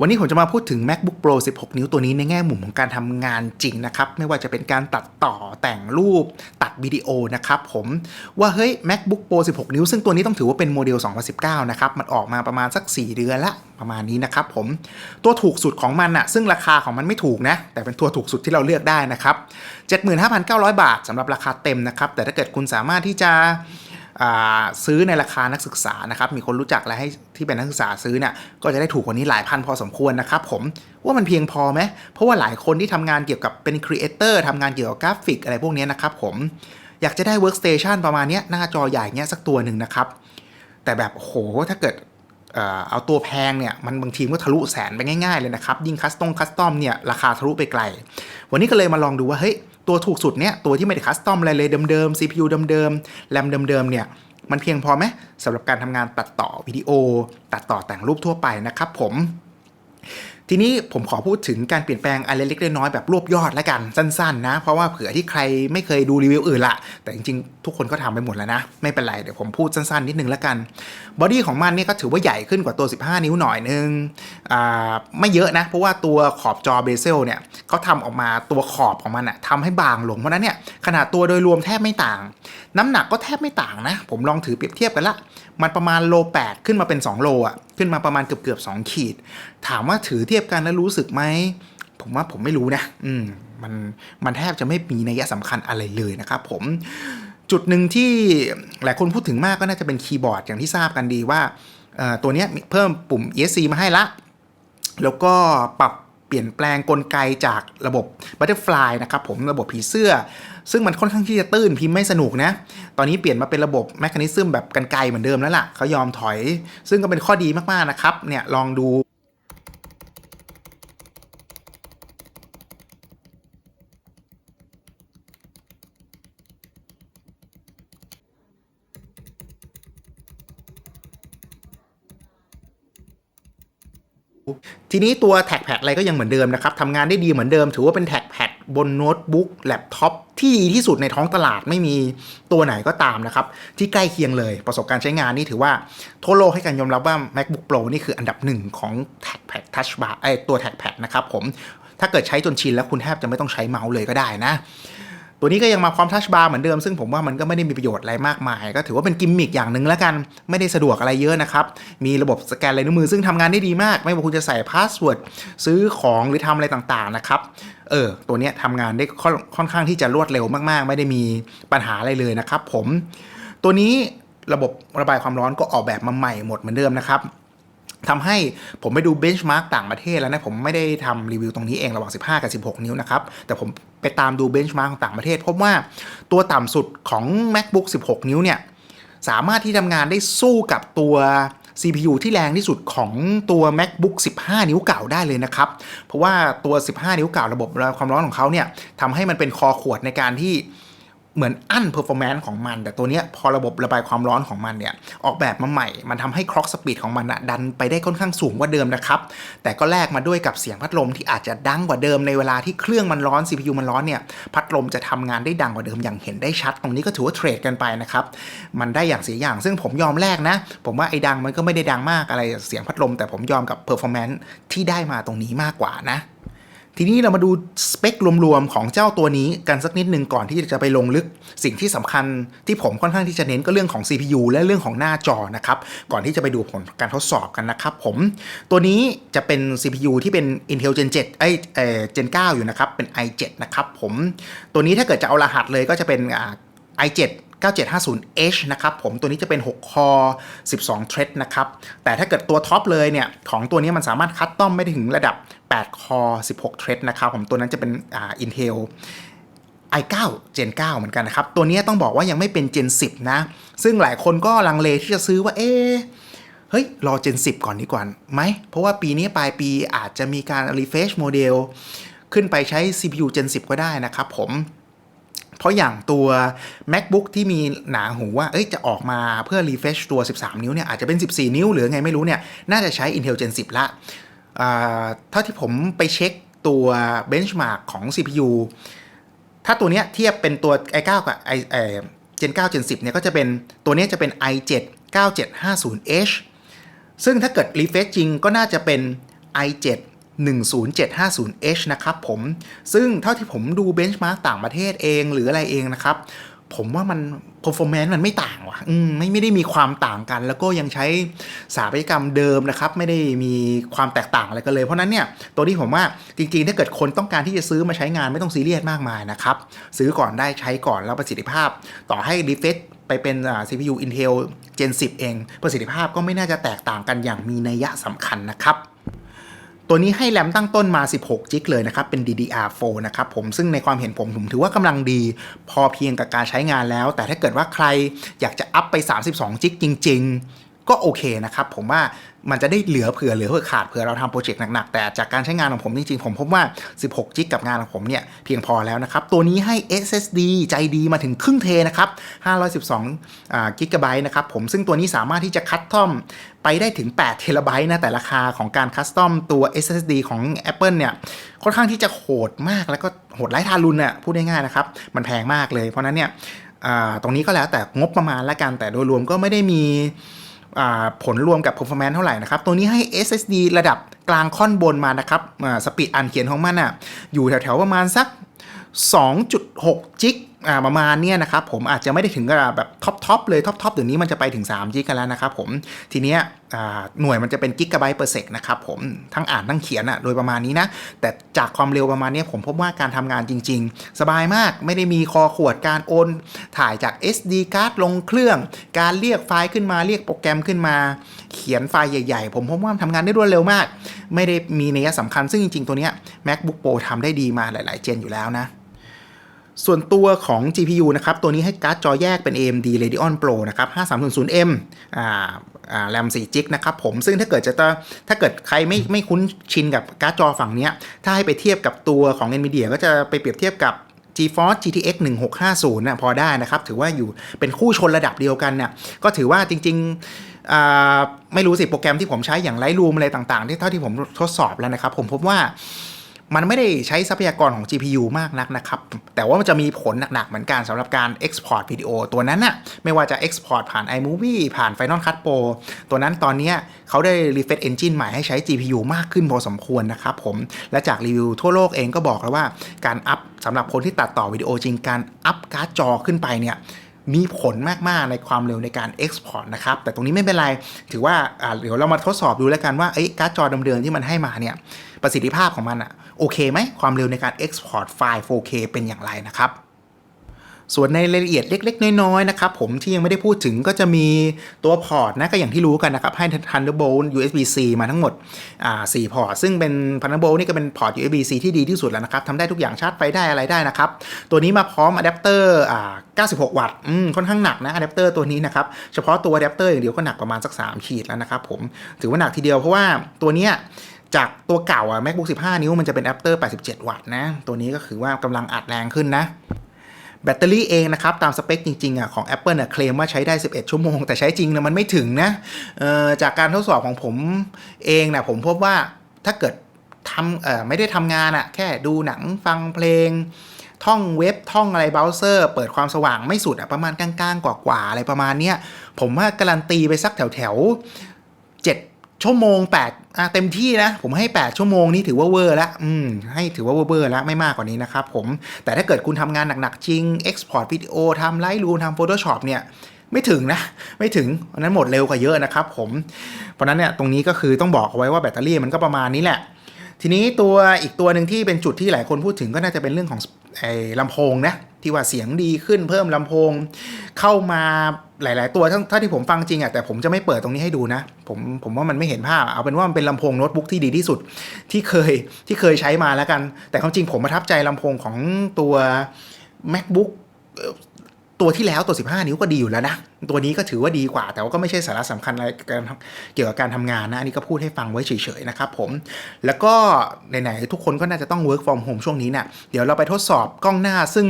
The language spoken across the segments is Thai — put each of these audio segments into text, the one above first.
วันนี้ผมจะมาพูดถึง MacBook Pro 16 นิ้วตัวนี้ในแง่มุมของการทำงานจริงนะครับ ไม่ว่าจะเป็นการตัดต่อแต่งรูปตัดวิดีโอนะครับผมว่าเฮ้ย MacBook Pro 16 นิ้ว ซึ่งตัวนี้ต้องถือว่าเป็นโมเดล 2019 นะครับ มันออกมาประมาณสัก 4 เดือนละประมาณนี้นะครับผมตัวถูกสุดของมันอะซึ่งราคาของมันไม่ถูกนะ แต่เป็นตัวถูกสุดที่เราเลือกได้นะครับ 75,900 บาทสำหรับราคาเต็มนะครับแต่ถ้าเกิดคุณสามารถที่จะ ซื้อในราคานักศึกษานะครับมีคนรู้จักและให้ที่เป็นนักศึกษาซื้อเนี่ยก็จะได้ถูกกว่านี้หลายพันพอสมควรนะครับผมว่ามันเพียงพอไหมเพราะว่าหลายคนที่ทำงานเกี่ยวกับเป็นครีเอเตอร์ทำงานเกี่ยวกับกราฟิกอะไรพวกนี้นะครับผมอยากจะได้ workstation ประมาณนี้หน้าจอใหญ่เนี้ยสักตัวหนึ่งนะครับ แต่แบบโหถ้าเกิดเอาตัวแพงเนี่ยมันบางทีก็ทะลุแสนไปง่ายๆเลยนะครับ ยิ่งคัสตอมคัสตอมเนี่ยราคาทะลุไปไกล วันนี้ก็เลยมาลองดูว่าเฮ้ย ตัวถูกสุดเนี่ยตัวที่ไม่ได้คัสตอมอะไรเลยเดิมๆ CPU เดิมๆแรมเดิมๆเนี่ยมันเพียงพอไหมสำหรับการทำงานตัดต่อวิดีโอ ตัดต่อแต่งรูปทั่วไปนะครับผม ทีนี้ผมขอพูดถึงการเปลี่ยนแปลงอะไรเล็กๆน้อยแบบรวบยอดแล้วกันสั้นๆนะ เพราะว่าเผื่อที่ใครไม่เคยดูรีวิวอื่นละ แต่จริงๆ ทุกคนก็ทำไปหมดแล้วนะ ไม่เป็นไร เดี๋ยวผมพูดสั้นๆ นิดนึงแล้วกันบอดี้ของมันเนี่ยก็ถือว่าใหญ่ขึ้นกว่าตัว 15 นิ้วหน่อยนึงไม่เยอะนะ เพราะว่าตัวขอบจอเบเซลเนี่ยเขาทำออกมาตัวขอบของมันอะทำให้บางลงเพราะฉะนั้นเนี่ยขนาดตัวโดยรวมแทบไม่ต่าง น้ำหนักก็แทบไม่ต่างนะ ผมลองถือเปรียบเทียบกันละ มันประมาณโล 8 ขึ้นมาเป็น 2 โลอะขึ้นมาประมาณเกือบเกือบๆ2ขีด ถามว่าถือเทียบกันแล้วรู้สึกไหมผมว่าผมไม่รู้นะอืมมันมันแทบจะไม่มีนัยสำคัญอะไรเลยนะครับผมจุดหนึ่งที่หลายคนพูดถึงมากก็น่าจะเป็นคีย์บอร์ดอย่างที่ทราบกันดีว่าตัวนี้เพิ่มปุ่ม ESC มาให้ละ แล้วก็ปรับ เปลี่ยนแปลงกลไกจากระบบบัตเตอร์ฟลายนะครับผมระบบผีเสื้อ ซึ่งมันค่อนข้างที่จะตื้นพิมพ์ไม่สนุกนะ ตอนนี้เปลี่ยนมาเป็นระบบแมคานิซึมแบบกันไกลเหมือนเดิมแล้วล่ะเขายอมถอย ซึ่งก็เป็นข้อดีมากๆนะครับเนี่ยลองดู ทีนี้ตัวแท็กแพดอะไรก็ยังเหมือนเดิมนะครับทำงานได้ดีเหมือนเดิม ถือว่าเป็นแท็กแพดบนโน้ตบุ๊กแล็ปท็อปที่ดีที่สุดในท้องตลาดไม่มีตัวไหนก็ตามนะครับ ที่ใกล้เคียงเลยประสบการณ์ใช้งานนี่ถือว่าทั่วโลกให้การยอมรับว่า MacBook Pro นี่คืออันดับหนึ่งของแท็กแพดทัชบาร์ไอตัวแท็กแพดนะครับผมถ้าเกิดใช้จนชินแล้วคุณแทบจะไม่ต้องใช้เมาส์เลยก็ได้นะ ตัวนี้ก็ยังมาพร้อมทัชบาร์เหมือนเดิมซึ่งผมว่ามันก็ไม่ได้มีประโยชน์อะไรมากมาย ก็ถือว่าเป็นกิมมิคอย่างหนึ่งแล้วกันไม่ได้สะดวกอะไรเยอะนะครับ มีระบบสแกนลายนิ้วมือซึ่งทำงานได้ดีมาก ไม่ว่าคุณจะใส่พาสเวิร์ดซื้อของหรือทำอะไรต่างๆนะครับเออตัวนี้ทำงานได้ค่อนค่อนข้างที่จะรวดเร็วมากๆ ไม่ได้มีปัญหาอะไรเลยนะครับ ผม ตัวนี้ระบบระบายความร้อนก็ออกแบบมาใหม่หมดเหมือนเดิมนะครับ ทำให้ผมไปดูเบนช์มาร์กต่างประเทศแล้วนะผมไม่ได้ทำรีวิวตรงนี้เองระหว่าง 15 กับ 16 นิ้วนะครับ แต่ผมไปตามดูเบนช์มาร์กของต่างประเทศ พบว่าตัวต่ำสุดของ MacBook 16 นิ้วเนี่ยสามารถที่ทำงานได้สู้กับตัว CPU ที่แรงที่สุดของตัว MacBook 15 นิ้วเก่าได้เลยนะครับ เพราะว่าตัว 15 นิ้วเก่าระบบความร้อนของเขาเนี่ยทำให้มันเป็นคอขวดในการที่ เหมือนอั้นเพอร์ฟอร์แมนซ์ของมัน แต่ตัวเนี้ยพอระบบระบายความร้อนของมันเนี่ยออกแบบมาใหม่ มันทำให้คล็อกสปีดของมันอะดันไปได้ค่อนข้างสูงกว่าเดิมนะครับ แต่ก็แลกมาด้วยกับเสียงพัดลมที่อาจจะดังกว่าเดิมในเวลาที่เครื่องมันร้อน CPU มันร้อนเนี่ยพัดลมจะทำงานได้ดังกว่าเดิมอย่างเห็นได้ชัด ตรงนี้ก็ถือว่าเทรดกันไปนะครับมันได้อย่างเสียอย่างซึ่งผมยอมแลกนะ ผมว่าไอ้ดังมันก็ไม่ได้ดังมากอะไรเสียงพัดลม แต่ผมยอมกับเพอร์ฟอร์แมนซ์ที่ได้มาตรงนี้มากกว่านะ ทีนี้เรามาดูสเปครวมๆของเจ้าตัวนี้กันสักนิดหนึ่งก่อนที่จะไปลงลึก สิ่งที่สำคัญที่ผมค่อนข้างที่จะเน้นก็เรื่องของ CPU และเรื่องของหน้าจอนะครับก่อนที่จะไปดูผลการทดสอบกันนะครับผมตัวนี้จะเป็น CPU ที่เป็น Intel Gen 7ไอยเอ่อ Gen 9 อยู่นะครับเป็น i7 นะครับผมตัวนี้ถ้าเกิดจะเอารหัสเลยก็จะเป็น i7 9750H นะครับผมตัวนี้จะเป็น 6 คอ 12 เทรดนะครับ แต่ถ้าเกิดตัวท็อปเลยเนี่ย ของตัวนี้มันสามารถคัดต้อมไม่ถึงระดับ 8 คอ 16 เทรดนะครับผมตัวนั้นจะเป็นอ่า Intel i9 Gen 9 เหมือนกันนะครับ ตัวนี้ต้องบอกว่ายังไม่เป็น Gen 10 นะ ซึ่งหลายคนก็ลังเลที่จะซื้อว่าเอ๊เฮ้ย รอ Gen 10 ก่อนดีกว่าไหม เพราะว่าปีนี้ปลายปีอาจจะมีการ refresh โมเดลขึ้นไปใช้ CPU Gen 10 ก็ได้นะครับผม เพราะอย่างตัว macbook ที่มีหนาหูว่า เอ้ย จะออกมาเพื่อ refresh ตัว 13 นิ้วเนี่ย อาจจะเป็น 14 นิ้วหรือไงไม่รู้เนี่ย น่าจะใช้ Intel Gen 10 ละอ่าเท่าที่ผมไปเช็คตัว benchmark ของ CPU ถ้าตัวเนี้ยเทียบเป็นตัว i9 กับ i เอ่อ Gen 9 Gen 10 เนี่ยก็จะเป็นตัวเนี้ยจะเป็น i7 9750H ซึ่งถ้าเกิด refresh จริงก็น่าจะเป็น i7 10750H นะครับผม ซึ่งเท่าที่ผมดูเบนช์มาร์กต่างประเทศเองหรืออะไรเองนะครับ ผมว่ามัน performance มันไม่ต่างว่ะอืมไม่ไม่ได้มีความต่างกัน แล้วก็ยังใช้สถาปัตยกรรมเดิมนะครับ ไม่ได้มีความแตกต่างอะไรกันเลย เพราะนั้นเนี่ย ตัวนี้ผมว่าจริง ๆ ถ้าเกิดคนต้องการที่จะซื้อมาใช้งานไม่ต้องซีเรียสมากมายนะครับ ซื้อก่อนได้ใช้ก่อนแล้วประสิทธิภาพ ต่อให้ refresh ไปเป็น CPU Intel Gen 10 เอง ประสิทธิภาพก็ไม่น่าจะแตกต่างกันอย่างมีนัยสำคัญนะครับ ตัวนี้ให้แรมตั้งต้นมา 16 จิกเลยนะครับ เป็น DDR4 นะครับผม ซึ่งในความเห็นผมผมถือว่ากำลังดี พอเพียงกับการใช้งานแล้ว แต่ถ้าเกิดว่าใครอยากจะอัพไป 32 จิกจริง ๆ ก็โอเคนะครับ ผมว่ามันจะได้เหลือเผื่อเหลือเผื่อขาดเผื่อเราทำโปรเจกต์หนักๆ แต่จากการใช้งานของผมจริงๆ ผมพบว่า 16จิกกับงานของผมเนี่ย เพียงพอแล้วนะครับ ตัวนี้ให้ SSD ใจดีมาถึงครึ่งเทนะครับ 512กิกะไบต์นะครับผมซึ่งตัวนี้สามารถที่จะคัสตอมไปได้ถึง8เทราไบต์นะ แต่ราคาของการคัสตอมตัว SSD ของ Apple เนี่ย ค่อนข้างที่จะโหดมากแล้วก็โหดไร้ทารุณน่ะพูดง่ายๆนะครับมันแพงมากเลยเพราะนั้นเนี่ยตรงนี้ก็แล้วแต่งบประมาณละกันแต่โดยรวมก็ไม่ได้มี ผลรวมกับ performance เท่าไหร่นะครับ ตัวนี้ให้ SSD ระดับกลางค่อนบนมานะครับสปีดอ่านเขียนของมันอะอยู่แถวๆประมาณสัก2.6จิก อ่าประมาณเนี้ยนะครับผมอาจจะไม่ได้ถึงกับแบบท็อปทอปเลยท็อปทอปเดี๋ยวนี้มันจะไปถึง3จิกกันแล้วนะครับผมทีเนี้ยอ่าหน่วยมันจะเป็นกิกะไบต์เปอร์เซกนะครับผมทั้งอ่านทั้งเขียนอะโดยประมาณนี้นะ แต่จากความเร็วประมาณนี้ผมพบว่าการทำงานจริง ๆ สบายมากไม่ได้มีคอขวดการโอน ถ่ายจาก SD card ลงเครื่อง การเรียกไฟล์ขึ้นมาเรียกโปรแกรมขึ้นมา เขียนไฟล์ใหญ่ๆ ผมพบว่าทำงานได้รวดเร็วมาก ไม่ได้มีนัยสำคัญซึ่งจริงๆ ตัวเนี้ย MacBook Pro ทำได้ดีมาหลาย ๆ เจนอยู่แล้วนะ ส่วนตัวของ GPU นะครับ ตัวนี้ให้การ์ดจอแยกเป็น AMD Radeon Pro นะครับ 5300M อ่าอ่าแรม4จิกนะครับผม ซึ่งถ้าเกิดจะต้อถ้าเกิดใครไม่ไม่คุ้นชินกับการ์ดจอฝั่งนี้ ถ้าให้ไปเทียบกับตัวของ NVIDIA ก็จะไปเปรียบเทียบกับ GeForce GTX 1650นะพอได้นะครับ ถือว่าอยู่เป็นคู่ชนระดับเดียวกันน่ะก็ถือว่าจริงๆอ่าไม่รู้สิโปรแกรมที่ผมใช้อย่าง Lightroom อะไรต่างๆ ที่เท่าที่ผมทดสอบแล้วนะครับ ผมพบว่า มันไม่ได้ใช้ทรัพยากรของ GPU มากนักนะครับ แต่ว่ามันจะมีผลหนักๆ เหมือนกันสำหรับการ Export วิดีโอตัวนั้นน่ะ ไม่ว่าจะ Export ผ่าน iMovie ผ่าน Final Cut Pro ตัวนั้นตอนนี้เขาได้ refresh engine ใหม่ให้ใช้ GPU มากขึ้นพอสมควรนะครับผม และจากรีวิวทั่วโลกเองก็บอกแล้วว่า การอัพสำหรับคนที่ตัดต่อวิดีโอจริง การอัพการ์ดจอขึ้นไปเนี่ยมีผลมาก ๆ ในความเร็วในการ Export นะครับ แต่ตรงนี้ไม่เป็นไร ถือว่าเดี๋ยวเรามาทดสอบดูแล้วกันว่าไอ้การ์ดจอเดิมๆที่มันให้มาเนี่ยประสิทธิภาพของมันอะ โอเคไหมความเร็วในการ Export ไฟล์ 4K เป็นอย่างไรนะครับส่วนในรายละเอียดเล็ก ๆ น้อยๆนะครับผมที่ยังไม่ได้พูดถึงก็จะมีตัวพอร์ตนะก็อย่างที่รู้กันนะครับ ให้ Thunderbolt USB-C มาทั้งหมดอ่า4พอร์ต ซึ่งเป็น Thunderbolt นี่ก็เป็นพอร์ต USB-C ที่ดีที่สุดแล้วนะครับทำได้ทุกอย่างชาร์จไฟได้อะไรได้นะครับ ตัวนี้มาพร้อมอะแดปเตอร์อ่า96 วัตต์อืมค่อนข้างหนักนะอะแดปเตอร์ตัวนี้นะครับ เฉพาะตัวอะแดปเตอร์อย่างเดียวก็หนักประมาณสัก 3 ขีดแล้วนะครับผมถือว่าหนักทีเดียวเพราะว่าตัวเนี้ย จากตัวเก่าอะ macbook 15 นิ้วมันจะเป็น adapter 87 วัตต์นะ ตัวนี้ก็คือว่ากำลังอัดแรงขึ้นนะ แบตเตอรี่เองนะครับ ตามสเปคจริงๆอะของ Apple น่ะเคลมว่าใช้ได้ 11 ชั่วโมง แต่ใช้จริงนะมันไม่ถึงนะจากการทดสอบของผมเองนะผมพบว่าถ้าเกิดทำไม่ได้ทำงานอะแค่ดูหนังฟังเพลงท่องเว็บท่องอะไรเบราว์เซอร์ เปิดความสว่างไม่สุดอะประมาณกลางๆ กว่าๆอะไรประมาณเนี้ยผมว่าการันตีไปสักแถวๆ ชั่วโมง8อะเต็มที่นะ ผมให้ 8 ชั่วโมงนี่ถือว่าเวอร์ละอืมให้ถือว่าเวอร์แล้วไม่มากกว่านี้นะครับผมแต่ถ้าเกิดคุณทำงานหนักๆจริง Export วิดีโอทำไลท์รูมทำ Photoshop เนี่ยไม่ถึงนะ ไม่ถึงเพราะนั้นหมดเร็วกว่าเยอะนะครับผม เพราะนั้นเนี่ยตรงนี้ก็คือต้องบอกเอาไว้ว่าแบตเตอรี่มันก็ประมาณนี้แหละ ทีนี้ตัวอีกตัวหนึ่งที่เป็นจุดที่หลายคนพูดถึงก็น่าจะเป็นเรื่องของไอ้ลำโพงนะที่ว่าเสียงดีขึ้นเพิ่มลำโพง เข้ามาหลาย ๆ ตัวถ้าถ้าที่ผมฟังจริงอะแต่ผมจะไม่เปิดตรงนี้ให้ดูนะผมผมว่ามันไม่เห็นภาพ เอาเป็นว่ามันเป็นลำโพงโน้ตบุ๊กที่ดีที่สุดที่เคยที่เคยใช้มาแล้วกัน แต่ความจริงผมประทับใจลำโพงของตัว macbook ตัวที่แล้วตัว 15 นิ้วก็ดีอยู่แล้วนะ ตัวนี้ก็ถือว่าดีกว่า แต่ว่าก็ไม่ใช่สาระสำคัญอะไรเกี่ยวกับการทำงานนะ อันนี้ก็พูดให้ฟังไว้เฉยๆนะครับผม แล้วก็ไหนๆทุกคนก็น่าจะต้อง work from home ช่วงนี้เนี่ยเดี๋ยวเราไปทดสอบกล้องหน้า ซึ่ง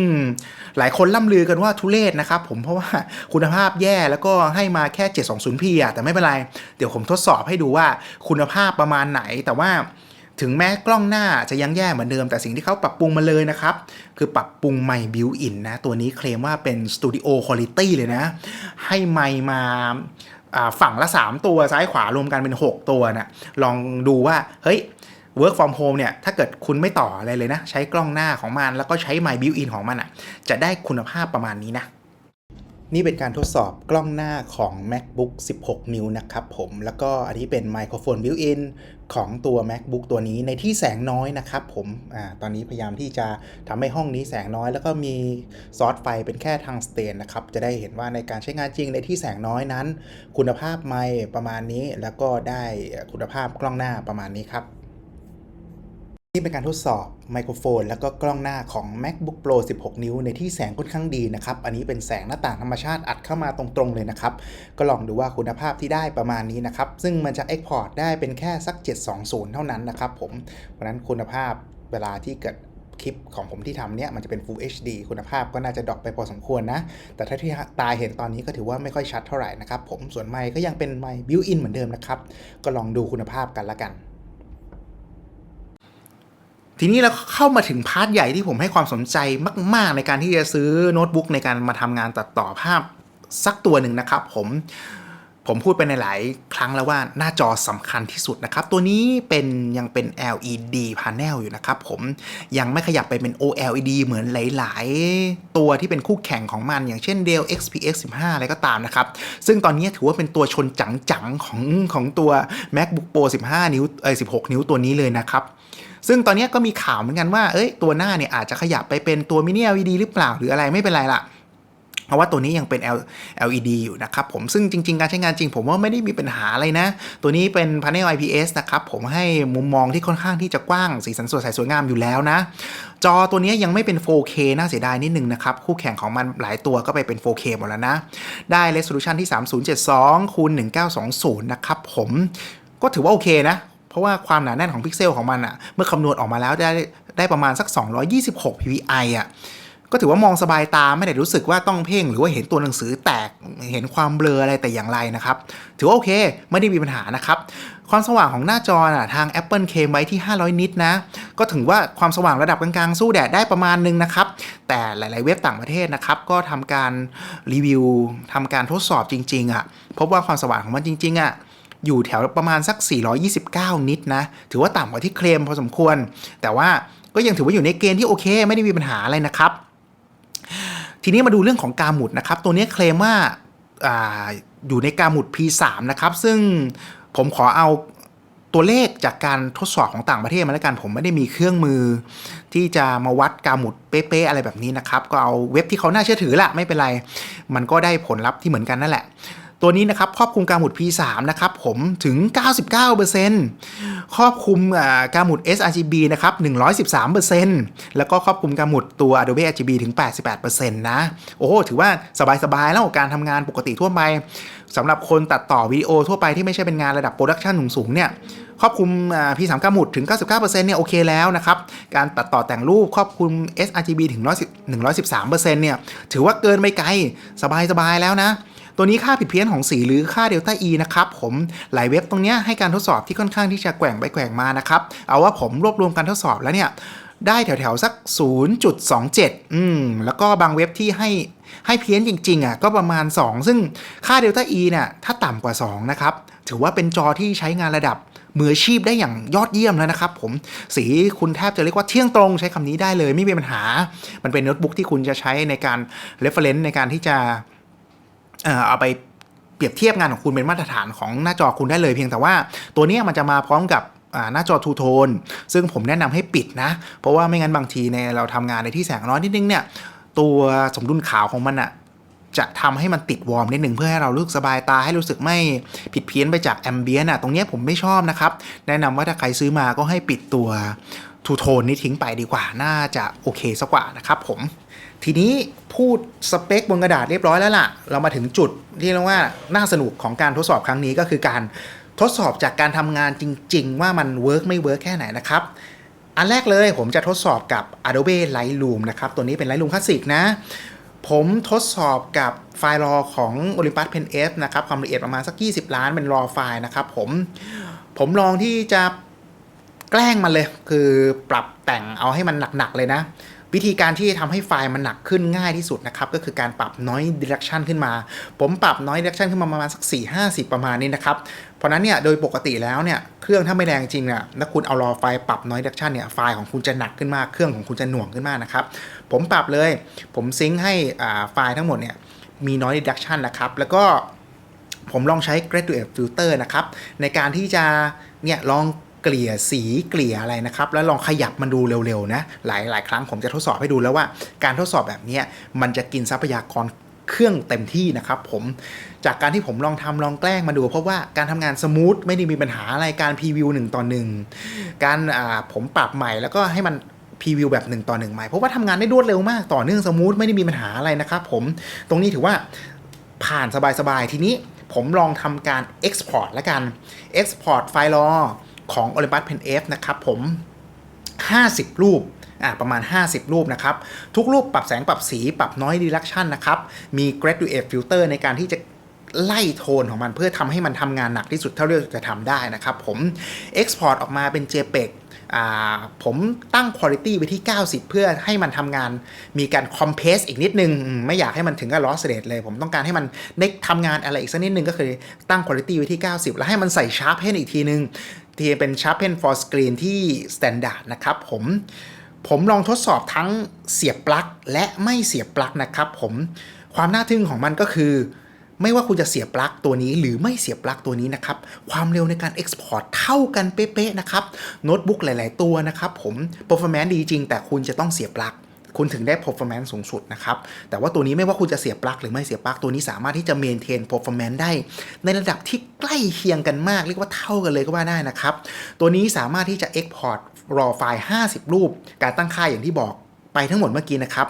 หลายคนล่ำลือกันว่าทุเรศนะครับผมเพราะว่าคุณภาพแย่แล้วก็ให้มาแค่ 720p อะแต่ไม่เป็นไร เดี๋ยวผมทดสอบให้ดูว่าคุณภาพประมาณไหนแต่ว่า ถึงแม้กล้องหน้าจะยังแย่เหมือนเดิม แต่สิ่งที่เขาปรับปรุงมาเลยนะครับ คือปรับปรุงไมค์บิวอินนะ ตัวนี้เคลมว่าเป็นสตูดิโอคุณ i t y เลยนะ ให้ไมค์มาฝั่งละ 3 ตัวซ้ายขวารวมกันเป็น 6 ตัวนะลองดูว่า เฮ้ย work from home เนี่ย ถ้าเกิดคุณไม่ต่ออะไรเลยนะ ใช้กล้องหน้าของมัน แล้วก็ใช้ my built in ของมันอะ จะได้คุณภาพประมาณนี้นะ นี่เป็นการทดสอบกล้องหน้าของ macbook 16 นิ้วนะครับผม แล้วก็อันนี้เป็นไมโครโฟน built in ของตัว macbook ตัวนี้ในที่แสงน้อยนะครับผมอ่าตอนนี้พยายามที่จะทำให้ห้องนี้แสงน้อย แล้วก็มีซอสไฟเป็นแค่ทางสเตนนะครับ จะได้เห็นว่าในการใช้งานจริงในที่แสงน้อยนั้น คุณภาพไมค์ประมาณนี้ แล้วก็ได้คุณภาพกล้องหน้าประมาณนี้ครับ นี่เป็นการทดสอบไมโครโฟน แล้วก็กล้องหน้าของ MacBook Pro 16 นิ้ว ในที่แสงค่อนข้างดีนะครับ อันนี้เป็นแสงหน้าต่างธรรมชาติอัดเข้ามาตรงๆเลยนะครับ ก็ลองดูว่าคุณภาพที่ได้ประมาณนี้นะครับ ซึ่งมันจะ Export ได้เป็นแค่สัก 720 เท่านั้นนะครับผมเพราะฉะนั้นคุณภาพเวลาที่เกิดคลิปของผมที่ทำเนี่ยมันจะเป็น Full HD คุณภาพก็น่าจะดรอปไปพอสมควรนะ แต่ถ้าที่ตาเห็นตอนนี้ก็ถือว่าไม่ค่อยชัดเท่าไหร่นะครับผมส่วนไมค์ก็ยังเป็นไมค์ built-in เหมือนเดิมนะครับก็ลองดูคุณภาพกันละกัน ทีนี้เราเข้ามาถึงพาร์ทใหญ่ที่ผมให้ความสนใจมาก ๆ ในการที่จะซื้อโน้ตบุ๊กในการมาทำงานตัดต่อภาพสักตัวหนึ่งนะครับ ผมผมพูดไปในหลายครั้งแล้วว่าหน้าจอสำคัญที่สุดนะครับ ตัวนี้เป็นยังเป็น LED panel อยู่นะครับ ผมยังไม่ขยับไปเป็น OLED เหมือนหลาย ๆ ตัวที่เป็นคู่แข่งของมันอย่างเช่น Dell XPS 15 อะไรก็ตามนะครับ ซึ่งตอนนี้ถือว่าเป็นตัวชนจัง ๆ ของของตัว MacBook Pro 15 นิ้วเอ้16 นิ้วตัวนี้เลยนะครับ ซึ่งตอนนี้ก็มีข่าวเหมือนกันว่า เอ้ย ตัวหน้าเนี่ยอาจจะขยับไปเป็นตัวมินิ LED หรือเปล่าหรืออะไรไม่เป็นไรล่ะเพราะว่าตัวนี้ยังเป็น LED อยู่นะครับผมซึ่งจริง ๆ การใช้งานจริงผมว่าไม่ได้มีปัญหาอะไรนะ ตัวนี้เป็น panel IPS นะครับผมให้มุมมองที่ค่อนข้างที่จะกว้างสีสันสดใสสวยงามอยู่แล้วนะ จอตัวนี้ยังไม่เป็น 4K น่าเสียดายนิดนึงนะครับ คู่แข่งของมันหลายตัวก็ไปเป็น 4K หมดแล้วนะ ได้ resolution ที่ 3072คูณ1920 นะครับผมก็ถือว่าโอเคนะ ราะว่าความหนาแน่นของพิกเซลของมันอะเมื่อคำนวณออกมาแล้วได้ได้ประมาณสัก 226 ppi อะก็ถือว่ามองสบายตาไม่ได้รู้สึกว่าต้องเพ่งหรือว่าเห็นตัวหนังสือแตกเห็นความเบลออะไรแต่อย่างไรนะครับ ถือว่าโอเคไม่ได้มีปัญหานะครับ ความสว่างของหน้าจอน่ะทาง Apple เคมไว้ที่ 500 นิตนะ ก็ถึงว่าความสว่างระดับกลางๆ สู้แดดได้ประมาณนึงนะครับ แต่หลายๆเว็บต่างประเทศนะครับ ก็ทำการรีวิวทำการทดสอบจริงๆอะพบว่าความสว่างของมันจริงๆอะ อยู่แถวประมาณสัก 429 นิตนะ ถือว่าต่ำกว่าที่เคลมพอสมควร แต่ว่าก็ยังถือว่าอยู่ในเกณฑ์ที่โอเค ไม่ได้มีปัญหาอะไรนะครับ ทีนี้มาดูเรื่องของกาหมุดนะครับ ตัวนี้เคลมว่าอาอยู่ในกาหมุด P3 นะครับ ซึ่งผมขอเอาตัวเลขจากการทดสอบของต่างประเทศมาแล้วกันผมไม่ได้มีเครื่องมือ ที่จะมาวัดกาหมุดเป๊ะๆอะไรแบบนี้นะครับ ก็เอาเว็บที่เขาน่าเชื่อถือละไม่เป็นไร มันก็ได้ผลลัพธ์ที่เหมือนกันนั่นแหละ ตัวนี้นะครับครอบคลุมการหมุด P3 นะครับผมถึง 99%ครอบคลุมการหมุด sRGB นะครับ 113%แล้วก็ครอบคลุมการหมุดตัว Adobe RGB ถึง 88%นะ โอ้โหถือว่าสบายๆ แล้วการทำงานปกติทั่วไปสำหรับคนตัดต่อวิดีโอทั่วไปที่ไม่ใช่เป็นงานระดับโปรดักชันสูงๆเนี่ยครอบคลุม P3 การหมุดถึง 99%เนี่ยโอเคแล้วนะครับ การตัดต่อแต่งรูปครอบคลุม sRGB ถึง113%เนี่ยถือว่าเกินไม่ไกล สบายๆแล้วนะ ตัวนี้ค่าผิดเพี้ยนของสีหรือค่าเดลต้า E นะครับผมหลายเว็บตรงนี้ให้การทดสอบที่ค่อนข้างที่จะแกว่งไปแกว่งมานะครับเอาว่าผมรวบรวมการทดสอบแล้วเนี่ยได้แถวๆสัก 0.27 อืม แล้วก็บางเว็บที่ให้ให้เพี้ยนจริง ๆ อะ ก็ประมาณ 2 ซึ่งค่าเดลต้า E เนี่ย ถ้าต่ำกว่า 2 นะครับ ถือว่าเป็นจอที่ใช้งานระดับมืออาชีพได้อย่างยอดเยี่ยมแล้วนะครับผมสีคุณแทบจะเรียกว่าเที่ยงตรงใช้คำนี้ได้เลย ไม่มีปัญหา มันเป็นโน้ตบุ๊กที่คุณจะใช้ในการ reference ในการที่จะ เอาไปเปรียบเทียบงานของคุณเป็นมาตรฐานของหน้าจอคุณได้เลยเพียงแต่ว่าตัวนี้มันจะมาพร้อมกับหน้าจอทูโทนซึ่งผมแนะนำให้ปิดนะ เพราะว่าไม่งั้นบางทีในเราทำงานในที่แสงน้อยนิดนึงเนี่ย ตัวสมดุลขาวของมันอะจะทำให้มันติดวอร์มนิดหนึ่งเพื่อให้เรารู้สึกสบายตาให้รู้สึกไม่ผิดเพี้ยนไปจากแอมเบียนอะตรงเนี้ยผมไม่ชอบนะครับ แนะนำว่าถ้าใครซื้อมาก็ให้ปิดตัวทูโทนนี้ทิ้งไปดีกว่าน่าจะโอเคสักกว่านะครับผม ทีนี้พูดสเปคบนกระดาษเรียบร้อยแล้วล่ะ เรามาถึงจุดที่เรียกว่าน่าสนุกของการทดสอบครั้งนี้ก็คือการทดสอบจากการทำงานจริง ๆ ว่ามันเวิร์กไม่เวิร์กแค่ไหนนะครับ อันแรกเลยผมจะทดสอบกับ Adobe Lightroom นะครับ ตัวนี้เป็น Lightroom Classic นะ ผมทดสอบกับไฟล์รอของ Olympus Pen F นะครับ ความละเอียดประมาณสัก 20 ล้านเป็นรอไฟล์นะครับผม ผมลองที่จะแกล้งมันเลย คือปรับแต่งเอาให้มันหนัก ๆ เลยนะ วิธีการที่จะทำให้ไฟล์มันหนักขึ้นง่ายที่สุดนะครับก็คือการปรับ noise reduction ขึ้นมา ผมปรับ noise reduction ขึ้นมาประมาณสัก 4 50 ประมาณนี้นะครับ เพราะนั้นเนี่ยโดยปกติแล้วเนี่ยเครื่องถ้าไม่แรงจริงเนี่ยถ้าคุณเอารอไฟล์ปรับ noise reduction เนี่ยไฟล์ของคุณจะหนักขึ้นมากเครื่องของคุณจะหน่วงขึ้นมากนะครับผมปรับเลย ผมซิงค์ให้อ่าไฟล์ทั้งหมดเนี่ยมี noise reduction นะครับแล้วก็ผมลองใช้ graduate filter นะครับในการที่จะเนี่ยลอง เกลี่ยสีเกลี่ยอะไรนะครับ แล้วลองขยับมันดูเร็วๆนะหลายหลายครั้งผมจะทดสอบให้ดูแล้วว่า การทดสอบแบบนี้มันจะกินทรัพยากรเครื่องเต็มที่นะครับผมจากการที่ผมลองทำลองแกล้งมาดู เพราะว่าการทำงานสมูทไม่ได้มีปัญหาอะไรการพรีวิวหนึ่งต่อหนึ่งการผมปรับใหม่แล้วก็ให้มันพรีวิวแบบหนึ่งต่อหนึ่งใหม่เพราะว่าทำงานได้รวดเร็วมากต่อเนื่องสมูทไม่ได้มีปัญหาอะไรนะครับผมตรงนี้ถือว่าผ่านสบายๆ ทีนี้ผมลองทำการ Export แล้วกัน Export ไฟล์รอ ของ Olympus Pen F นะครับผม 50 รูปอ่าประมาณ 50 รูปนะครับ ทุกรูปปรับแสงปรับสีปรับ Noise Reduction นะครับ มี Graduate Filter ในการที่จะไล่โทนของมันเพื่อทำให้มันทำงานหนักที่สุดเท่าที่จะทำได้นะครับผม Export ออกมาเป็น JPEG ผมตั้ง quality ไว้ที่ 90 เพื่อให้มันทำงานมีการ compress อีกนิดนึง ไม่อยากให้มันถึงกับ loss rate เลย ผมต้องการให้มันได้ทำงานอะไรอีกสักนิดนึงก็คือตั้ง quality ไว้ที่ 90 แล้วให้มันใส่ sharpen อีกทีนึง ที่เป็น sharpen for screen ที่ standard นะครับผมผมลองทดสอบทั้งเสียบปลั๊กและไม่เสียบปลั๊กนะครับผมความน่าทึ่งของมันก็คือ ไม่ว่าคุณจะเสียบปลั๊กตัวนี้ หรือไม่เสียบปลั๊กตัวนี้นะครับความเร็วในการ Export เท่ากันเป๊ะๆนะครับโน้ตบุ๊กหลาย ๆ ตัวนะครับผม performance ดีจริงแต่คุณจะต้องเสียบปลั๊ก คุณถึงได้ performance สูงสุดนะครับ แต่ว่าตัวนี้ไม่ว่าคุณจะเสียบปลั๊กหรือไม่เสียบปลั๊กตัวนี้สามารถที่จะ maintain performance ได้ ในระดับที่ใกล้เคียงกันมาก เรียกว่าเท่ากันเลยก็ว่าได้นะครับ ตัวนี้สามารถที่จะ export raw ไฟล์ 50 รูป การตั้งค่าอย่างที่บอกไปทั้งหมดเมื่อกี้นะครับ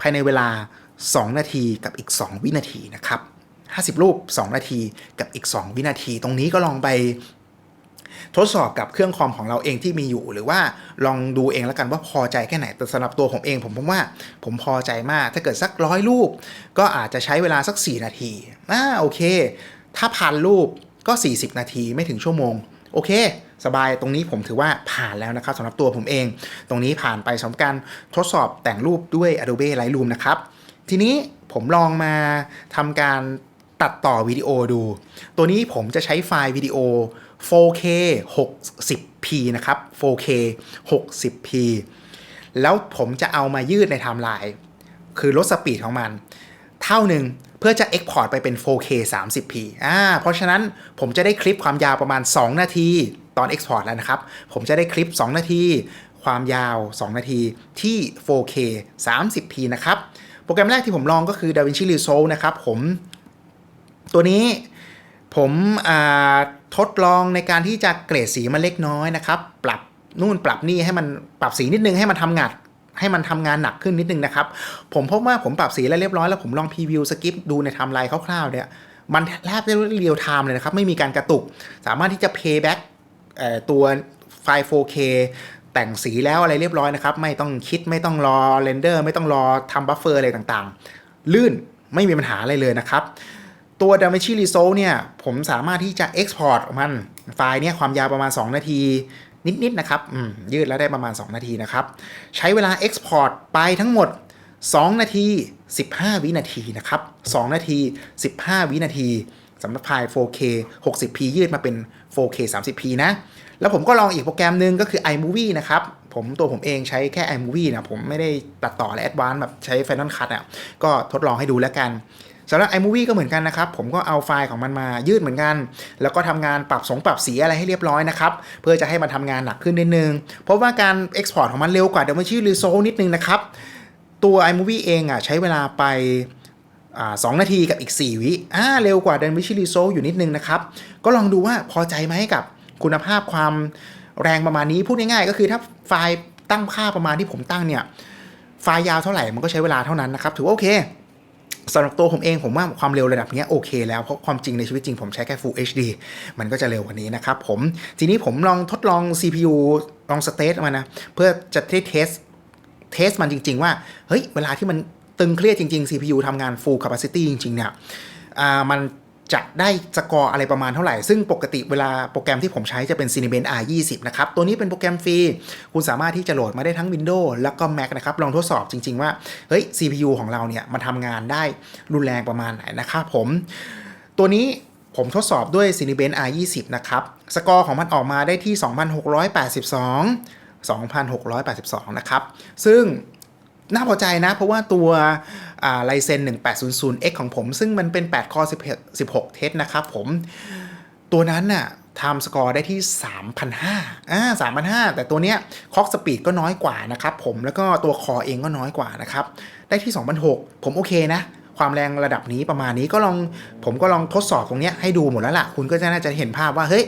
ภายในเวลา 2 นาทีกับอีก 2 วินาทีนะครับ50 รูป 2 นาทีกับอีก 2 วินาที ตรงนี้ก็ลองไป ทดสอบกับเครื่องคอมของเราเองที่มีอยู่ หรือว่าลองดูเองแล้วกันว่าพอใจแค่ไหนแต่สำหรับตัวผมเองผมผมว่าผมพอใจมาก ถ้าเกิดสักร้อยรูป ก็อาจจะใช้เวลาสัก 4 นาทีอ่าโอเค ถ้าพันรูปก็ 40 นาทีไม่ถึงชั่วโมง โอเคสบายตรงนี้ผมถือว่าผ่านแล้วนะครับสำหรับตัวผมเอง ตรงนี้ผ่านไปสำหรับการทดสอบแต่งรูปด้วย Adobe Lightroom นะครับ ทีนี้ผมลองมาทำการตัดต่อวิดีโอดู ตัวนี้ผมจะใช้ไฟล์วิดีโอ 4K 60p นะครับ 4K 60p แล้วผมจะเอามายืดในไทม์ไลน์คือลดสปีดของมัน เท่าหนึ่งเพื่อจะ Export ไปเป็น 4K 30p อ่าเพราะฉะนั้นผมจะได้คลิปความยาวประมาณ 2 นาทีตอน Export แล้วนะครับ ผมจะได้คลิป 2 นาที ความยาว 2 นาทีที่ 4K 30p นะครับ โปรแกรมแรกที่ผมลองก็คือ DaVinci Resolve นะครับผม ตัวนี้ผมอ่า ทดลองในการที่จะเกรดสีมาเล็กน้อยนะครับ ปรับนู่นปรับนี่ให้มันปรับสีนิดนึงให้มันทำงานให้มันทำงานหนักขึ้นนิดนึงนะครับ ผมพบว่าผมปรับสีแล้วเรียบร้อยแล้วผมลองพรีวิวสกิปดูในไทม์ไลน์คร่าวๆเนี่ยมันแทบจะเรียลไทม์เลยนะครับ ไม่มีการกระตุก สามารถที่จะ playback ตัวไฟล์ 4K แต่งสีแล้วอะไรเรียบร้อยนะครับ ไม่ต้องคิดไม่ต้องรอเรนเดอร์ ไม่ต้องรอทำบัฟเฟอร์อะไรต่างๆ ลื่นไม่มีปัญหาอะไรเลยนะครับ ตัว DaVinci Resolve เนี่ย ผมสามารถที่จะ Export มัน ไฟล์เนี่ยความยาวประมาณ 2 นาที นิดๆนะครับยืดแล้วได้ประมาณ 2 นาทีนะครับ ใช้เวลา Export ไปทั้งหมด 2 นาที 15 วินาทีนะครับ 2 นาที 15 วินาทีสำหรับไฟล์ 4K 60p ยืดมาเป็น 4K 30p นะ แล้วผมก็ลองอีกโปรแกรมหนึ่งก็คือ iMovie นะครับ ผมตัวผมเองใช้แค่ iMovie นะ ผมไม่ได้ตัดต่อและ Advanced แบบใช้ Final Cut อะ ก็ทดลองให้ดูแล้วกัน สำหรับ iMovie ก็เหมือนกันนะครับ ผมก็เอาไฟล์ของมันมายืดเหมือนกัน แล้วก็ทำงานปรับสงปรับสีอะไรให้เรียบร้อยนะครับ เพื่อจะให้มันทำงานหนักขึ้นนิดนึง เพราะว่าการ Export ของมันเร็วกว่า DaVinci Resolve นิดนึงนะครับ ตัว iMovie เองอะใช้เวลาไปสอ่า2นาทีกับอีก 4 วิอ่าเร็วกว่า DaVinci Resolve อยู่นิดนึงนะครับ ก็ลองดูว่าพอใจไหมกับคุณภาพความแรงประมาณนี้พูดง่ายๆ ก็คือถ้าไฟล์ตั้งค่าประมาณที่ผมตั้งเนี่ยไฟล์ยาวเท่าไหร่มันก็ใช้เวลาเท่านั้นนะครับ ถือว่าโอเค สำหรับตัวผมเองผมว่าความเร็วระดับนี้โอเคแล้ว เพราะความจริงในชีวิตจริงผมใช้แค่ Full HD มันก็จะเร็วกว่านี้นะครับผม ทีนี้ผมลองทดลอง CPU ลองสเตทมานะ เพื่อจะเทสเทสมันจริง ๆ ว่า เฮ้ย เวลาที่มันตึงเครียดจริง ๆ CPU ทำงาน full capacity จริง ๆ เนี่ยมัน จะได้สกอร์อะไรประมาณเท่าไหร่ ซึ่งปกติเวลาโปรแกรมที่ผมใช้จะเป็น Cinebench R20 นะครับ ตัวนี้เป็นโปรแกรมฟรี คุณสามารถที่จะโหลดมาได้ทั้ง Windows แล้วก็ Mac นะครับ ลองทดสอบจริง ๆ ว่า เฮ้ย CPU ของเราเนี่ย มันทำงานได้รุนแรงประมาณไหนนะครับผม ตัวนี้ผมทดสอบด้วย Cinebench R20 นะครับ สกอร์ของมันออกมาได้ที่ 2,682 2,682 นะครับ ซึ่งน่าพอใจนะ เพราะว่าตัว ไลเซน 1800X ของผม ซึ่งมันเป็น 8 คอ 16 16เทสนะครับผม ตัวนั้นน่ะไทำสกอร์ได้ที่ 3,500อ่า3,500 แต่ตัวเนี้ยคอกสปีดก็น้อยกว่านะครับผม แล้วก็ตัวคอเองก็น้อยกว่านะครับ ได้ที่ 2,600 ผมโอเคนะ ความแรงระดับนี้ประมาณนี้ก็ลอง ผมก็ลองทดสอบตรงเนี้ยให้ดูหมดแล้วล่ะ คุณก็จะน่าจะเห็นภาพว่า เฮ้ย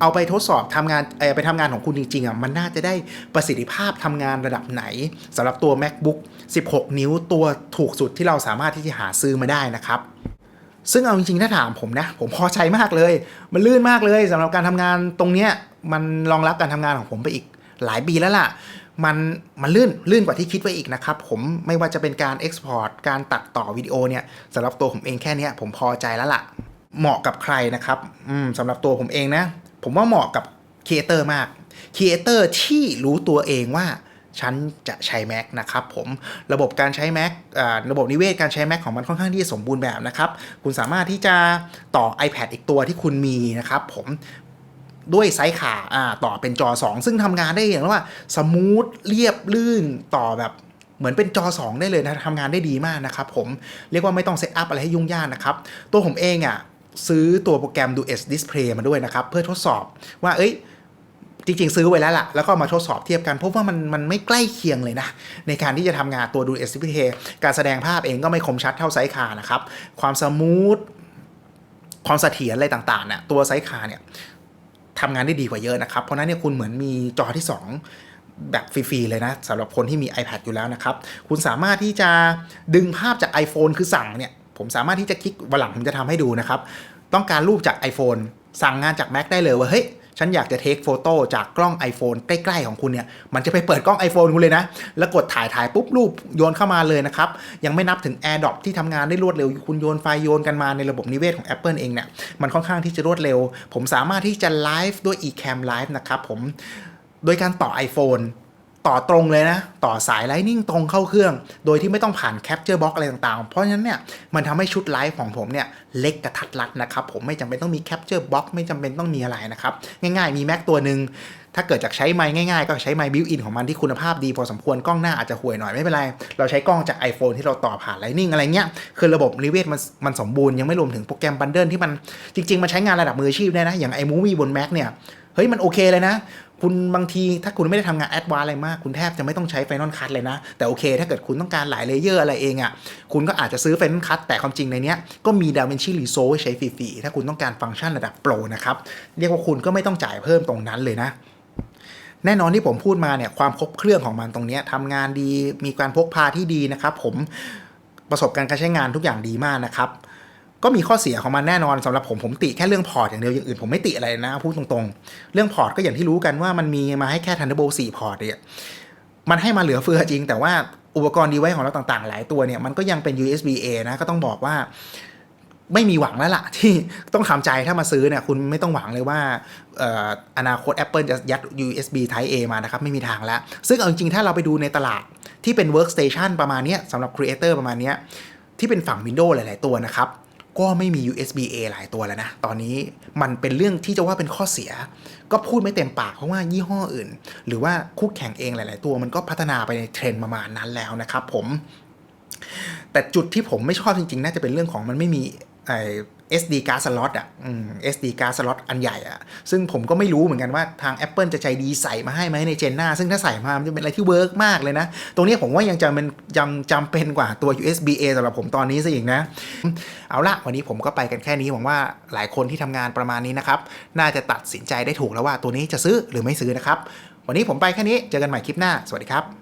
เอาไปทดสอบทำงานเออไปทำงานของคุณจริงๆอะมันน่าจะได้ประสิทธิภาพทำงานระดับไหนสำหรับตัว macbook 16 นิ้วตัวถูกสุดที่เราสามารถที่จะหาซื้อมาได้นะครับซึ่งเอาจริงๆ ถ้าถามผมนะ ผมพอใจมากเลย มันลื่นมากเลยสำหรับการทำงานตรงเนี้ยมันรองรับการทำงานของผมไปอีกหลายปีแล้วล่ะ มันมันลื่นลื่นกว่าที่คิดไว้อีกนะครับ ผมไม่ว่าจะเป็นการ Export การตัดต่อวิดีโอเนี่ยสำหรับตัวผมเองแค่นี้ผมพอใจแล้วล่ะ เหมาะกับใครนะครับอืมสำหรับตัวผมเองนะ ผมว่าเหมาะกับครีเอเตอร์มากครีเอเตอร์ที่รู้ตัวเองว่าฉันจะใช้ Mac นะครับผมระบบการใช้ Mac ระบบนิเวศการใช้ Mac ของมันค่อนข้างที่จะสมบูรณ์แบบนะครับ คุณสามารถที่จะต่อ iPad อีกตัวที่คุณมีนะครับผมด้วยไซส์ขาาต่อเป็นจอ 2 ซึ่งทำงานได้อย่างว่าสมูทเรียบลื่นต่อแบบเหมือนเป็นจอ 2 ได้เลยนะทำงานได้ดีมากนะครับผมเรียกว่าไม่ต้องเซตอัพอะไรให้ยุ่งยากนะครับ ตัวผมเองอะ ซื้อตัวโปรแกรม Duet Display มาด้วยนะครับ เพื่อทดสอบว่าเอ้ยจริงๆ ซื้อไว้แล้วล่ะ แล้วก็มาทดสอบเทียบกัน พบว่ามันมันไม่ใกล้เคียงเลยนะ ในการที่จะทำงานตัวดู s p k การแสดงภาพเองก็ไม่คมชัดเท่าไซคานะครับ ความสมูท ความเสถียรอะไรต่างๆเนี่ยตัวไซคาเนี่ยทำงานได้ดีกว่าเยอะนะครับ เพราะนั้นเนี่ยคุณเหมือนมีจอที่ 2 แบบฟรีๆเลยนะสำหรับคนที่มี iPad อยู่แล้วนะครับ คุณสามารถที่จะดึงภาพจาก iPhone คือสั่งเนี่ย ผมสามารถที่จะคลิกวันหลังผมจะทำให้ดูนะครับ ต้องการรูปจาก iPhone สั่งงานจาก Mac ได้เลยว่าเฮ้ยฉันอยากจะเทคโฟโต้จากกล้อง iPhone ใกล้ๆของคุณเนี่ย มันจะไปเปิดกล้อง iPhone คุณเลยนะ แล้วกดถ่ายถ่ายปุ๊บรูปโยนเข้ามาเลยนะครับ ยังไม่นับถึง AirDrop ที่ทำงานได้รวดเร็ว คุณโยนไฟล์โยนกันมาในระบบนิเวศของ Apple เองเนี่ย มันค่อนข้างที่จะรวดเร็ว ผมสามารถที่จะไลฟ์ด้วย eCam Live นะครับผม โดยการต่อ iPhone ต่อตรงเลยนะ ต่อสาย Lightning ตรงเข้าเครื่อง โดยที่ไม่ต้องผ่าน Capture Box อะไรต่างๆ เพราะฉะนั้นเนี่ยมันทำให้ชุดไลฟ์ของผมเนี่ยเล็กกระทัดรัดนะครับ ผมไม่จำเป็นต้องมี Capture Box ไม่จำเป็นต้องมีอะไรนะครับ ง่ายๆ มี Mac ตัวหนึ่งถ้าเกิดจากใช้ไมค์ง่ายๆ ก็ใช้ไมค์บิวอินของมันที่คุณภาพดีพอสมควรกล้องหน้าอาจจะห่วยหน่อยไม่เป็นไร เราใช้กล้องจาก iPhone ที่เราต่อผ่าน Lightning อะไรเงี้ย คือระบบนิเวศมันมันสมบูรณ์ยังไม่รวมถึงโปรแกรมบันเดิลที่มันจริงๆ มันใช้งานระดับมืออาชีพได้นะ อย่างไอ้ Movie บน Mac เนี่ยเฮ้ยมันโอเคเลยนะ คุณบางทีถ้าคุณไม่ได้ทำงานแอดวานอะไรมาก คุณแทบจะไม่ต้องใช้ Final Cut เลยนะ แต่โอเค ถ้าเกิดคุณต้องการหลายเลเยอร์อะไรเองอะ่ะ คุณก็อาจจะซื้อ Final Cut แต่ความจริงในนี้ก็มี DaVinci Resolve ให้ใช้ฟรีๆ ถ้าคุณต้องการฟังก์ชันระดับโปรนะครับ เรียกว่าคุณก็ไม่ต้องจ่ายเพิ่มตรงนั้นเลยนะแน่นอนที่ผมพูดมาเนี่ยความครบเครื่องของมันตรงนี้ทำงานดีมีการพกพาที่ดีนะครับผมประสบการณ์การใช้งานทุกอย่างดีมากนะครับ ก็มีข้อเสียของมันแน่นอนสำหรับผมผมติแค่เรื่องพอร์ตอย่างเดียวอย่างอื่นผมไม่ติอะไรนะพูดตรงๆ เรื่องพอร์ตก็อย่างที่รู้กันว่ามันมีมาให้แค่ Thunderbolt 4 พอร์ตเนี่ยมันให้มาเหลือเฟือจริง แต่ว่าอุปกรณ์ดีไว้ของเราต่างๆ หลายตัวเนี่ยมันก็ยังเป็น USB A นะก็ต้องบอกว่าไม่มีหวังแล้วล่ะ ที่ต้องทำใจถ้ามาซื้อเนี่ยคุณไม่ต้องหวังเลยว่าอออนาคต Apple จะยัด USB Type A มานะครับไม่มีทางแล้ว ซึ่งเอาจริงๆ ถ้าเราไปดูในตลาดที่เป็น Workstation ประมาณนี้สำหรับ Creator ประมาณนี้ที่เป็นฝั่ง Windows หลาย ๆ ตัวนะครับ ก็ไม่มี USB A หลายตัวแล้วนะ ตอนนี้มันเป็นเรื่องที่จะว่าเป็นข้อเสีย ก็พูดไม่เต็มปากเพราะว่ายี่ห้ออื่น หรือว่าคู่แข่งเองหลาย ๆ ตัวมันก็พัฒนาไปในเทรนด์ประมาณนั้นแล้วนะครับผมแต่จุดที่ผมไม่ชอบจริง ๆ น่าจะเป็นเรื่องของมันไม่มี ไอ้ SD card slot อะอืม SD card slot อันใหญ่อะ ซึ่งผมก็ไม่รู้เหมือนกันว่าทาง Apple จะใจดีใส่มาให้ไหมในเจนหน้า ซึ่งถ้าใส่มา มันจะเป็นอะไรที่เวิร์กมากเลยนะ ตรงนี้ผมว่ายังจำเป็นยังจำเป็นกว่าตัว USB A สำหรับผมตอนนี้ซะอีกนะ เอาละวันนี้ผมก็ไปกันแค่นี้หวังว่าหลายคนที่ทำงานประมาณนี้นะครับ น่าจะตัดสินใจได้ถูกแล้วว่าตัวนี้จะซื้อหรือไม่ซื้อนะครับ วันนี้ผมไปแค่นี้ เจอกันใหม่คลิปหน้า สวัสดีครับ